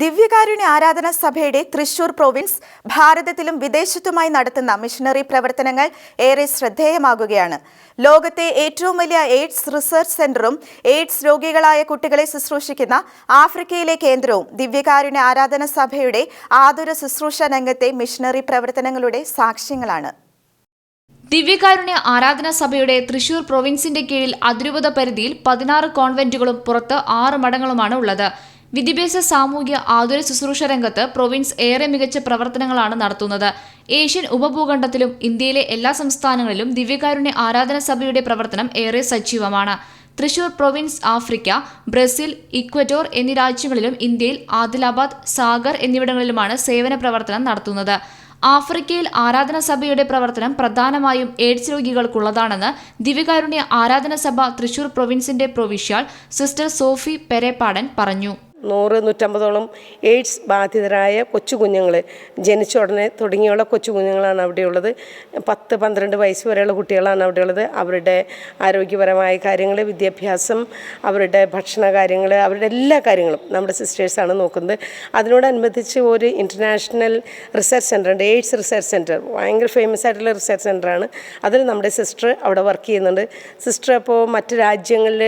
ദിവ്യകാരുണ്യ ആരാധന സഭയുടെ തൃശൂർ പ്രൊവിൻസ് ഭാരതത്തിലും വിദേശത്തുമായി നടത്തുന്ന മിഷണറി പ്രവർത്തനങ്ങൾ ഏറെ ശ്രദ്ധേയമാകുകയാണ്. ലോകത്തെ ഏറ്റവും വലിയ എയ്ഡ്സ് റിസർച്ച് സെന്ററും എയ്ഡ്സ് രോഗികളായ കുട്ടികളെ ശുശ്രൂഷിക്കുന്ന ആഫ്രിക്കയിലെ കേന്ദ്രവും ദിവ്യകാരുണ്യ ആരാധന സഭയുടെ ആതുര ശുശ്രൂഷ രംഗത്തെ മിഷണറി പ്രവർത്തനങ്ങളുടെ സാക്ഷ്യങ്ങളാണ്. ദിവ്യകാരുണ്യ ആരാധന സഭയുടെ തൃശൂർ പ്രൊവിൻസിന്റെ കീഴിൽ അതിരൂപത പരിധിയിൽ പതിനാറ് കോൺവെന്റുകളും പുറത്ത് ആറ് മഠങ്ങളുമാണ് ഉള്ളത്. വിദ്യാഭ്യാസ സാമൂഹ്യ ആതുര ശുശ്രൂഷ രംഗത്ത് പ്രൊവിൻസ് ഏറെ മികച്ച പ്രവർത്തനങ്ങളാണ് നടത്തുന്നത്. ഏഷ്യൻ ഉപഭൂഖണ്ഡത്തിലും ഇന്ത്യയിലെ എല്ലാ സംസ്ഥാനങ്ങളിലും ദിവ്യകാരുണ്യ ആരാധന സഭയുടെ പ്രവർത്തനം ഏറെ സജീവമാണ്. Thrissur province Africa Brazil Ecuador എന്നീ രാജ്യങ്ങളിലും ഇന്ത്യയിൽ ആദിലാബാദ് സാഗർ എന്നിവിടങ്ങളിലുമാണ് സേവന പ്രവർത്തനം നടത്തുന്നത്. ആഫ്രിക്കയിൽ ആരാധന സഭയുടെ പ്രവർത്തനം പ്രധാനമായും എയ്ഡ്സ് രോഗികൾക്കുള്ളതാണെന്ന് ദിവ്യകാരുണ്യ ആരാധന സഭ തൃശൂർ പ്രൊവിൻസിന്റെ പ്രൊവിഷ്യാൾ സിസ്റ്റർ സോഫി പെരേപ്പാടൻ പറഞ്ഞു. നൂറ് നൂറ്റമ്പതോളം എയ്ഡ്സ് ബാധിതരായ കൊച്ചു കുഞ്ഞുങ്ങൾ ജനിച്ച ഉടനെ തുടങ്ങിയുള്ള കൊച്ചു കുഞ്ഞുങ്ങളാണ് അവിടെയുള്ളത്. പത്ത് പന്ത്രണ്ട് വയസ്സ് വരെയുള്ള കുട്ടികളാണ് അവിടെയുള്ളത്. അവരുടെ ആരോഗ്യപരമായ കാര്യങ്ങൾ വിദ്യാഭ്യാസം അവരുടെ ഭക്ഷണ കാര്യങ്ങൾ അവരുടെ എല്ലാ കാര്യങ്ങളും നമ്മുടെ സിസ്റ്റേഴ്സാണ് നോക്കുന്നത്. അതിനോടനുബന്ധിച്ച് ഒരു ഇന്റർനാഷണൽ റിസർച്ച് സെന്റർ ഉണ്ട്. എയ്ഡ്സ് റിസർച്ച് സെന്റർ ഭയങ്കര ഫേമസ് ആയിട്ടുള്ള റിസർച്ച് സെന്ററാണ്. അതിൽ നമ്മുടെ സിസ്റ്റർ അവിടെ വർക്ക് ചെയ്യുന്നുണ്ട്. സിസ്റ്റർ അപ്പോൾ മറ്റ് രാജ്യങ്ങളിൽ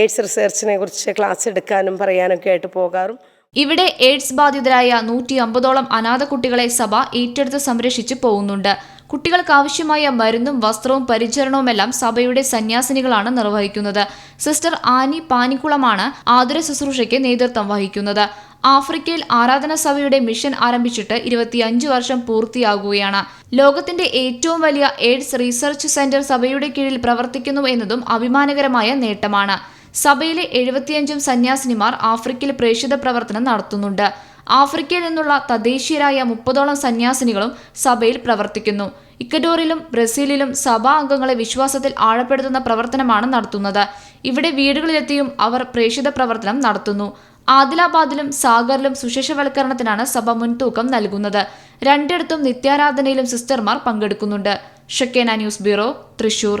എയ്ഡ്സ് റിസർച്ചിനെ കുറിച്ച് ക്ലാസ് എടുക്കാനും പറയാനൊക്കെ ആയിട്ട് പോകാറും. ഇവിടെ എയ്ഡ്സ് ബാധിതരായ നൂറ്റി അമ്പതോളം അനാഥ കുട്ടികളെ സഭ ഏറ്റെടുത്ത് സംരക്ഷിച്ചു പോകുന്നുണ്ട്. കുട്ടികൾക്ക് ആവശ്യമായ മരുന്നും വസ്ത്രവും പരിചരണവുമെല്ലാം സഭയുടെ സന്യാസിനികളാണ് നിർവഹിക്കുന്നത്. സിസ്റ്റർ ആനി പാനിക്കുളമാണ് ആതുര ശുശ്രൂഷയ്ക്ക് നേതൃത്വം വഹിക്കുന്നത്. ആഫ്രിക്കയിൽ ആരാധന സഭയുടെ മിഷൻ ആരംഭിച്ചിട്ട് ഇരുപത്തിയഞ്ച് വർഷം പൂർത്തിയാകുകയാണ്. ലോകത്തിന്റെ ഏറ്റവും വലിയ എയ്ഡ്സ് റീസർച്ച് സെന്റർ സഭയുടെ കീഴിൽ പ്രവർത്തിക്കുന്നു എന്നതും അഭിമാനകരമായ നേട്ടമാണ്. സഭയിലെ എഴുപത്തിയഞ്ചും സന്യാസിനിമാർ ആഫ്രിക്കയിൽ പ്രേക്ഷിത പ്രവർത്തനം നടത്തുന്നുണ്ട്. ആഫ്രിക്കയിൽ നിന്നുള്ള തദ്ദേശീയരായ മുപ്പതോളം സന്യാസിനികളും സഭയിൽ പ്രവർത്തിക്കുന്നു. ഇക്കഡോറിലും ബ്രസീലിലും സഭാ അംഗങ്ങളെ വിശ്വാസത്തിൽ ആഴപ്പെടുത്തുന്ന പ്രവർത്തനമാണ് നടത്തുന്നത്. ഇവിടെ വീടുകളിലെത്തിയും അവർ പ്രേക്ഷിത പ്രവർത്തനം നടത്തുന്നു. ആദിലാബാദിലും സാഗറിലും സുശേഷവൽക്കരണത്തിനാണ് സഭ മുൻതൂക്കം നൽകുന്നത്. രണ്ടിടത്തും നിത്യാരാധനയിലും സിസ്റ്റർമാർ പങ്കെടുക്കുന്നുണ്ട്. Shekinah news bureau Thrissur.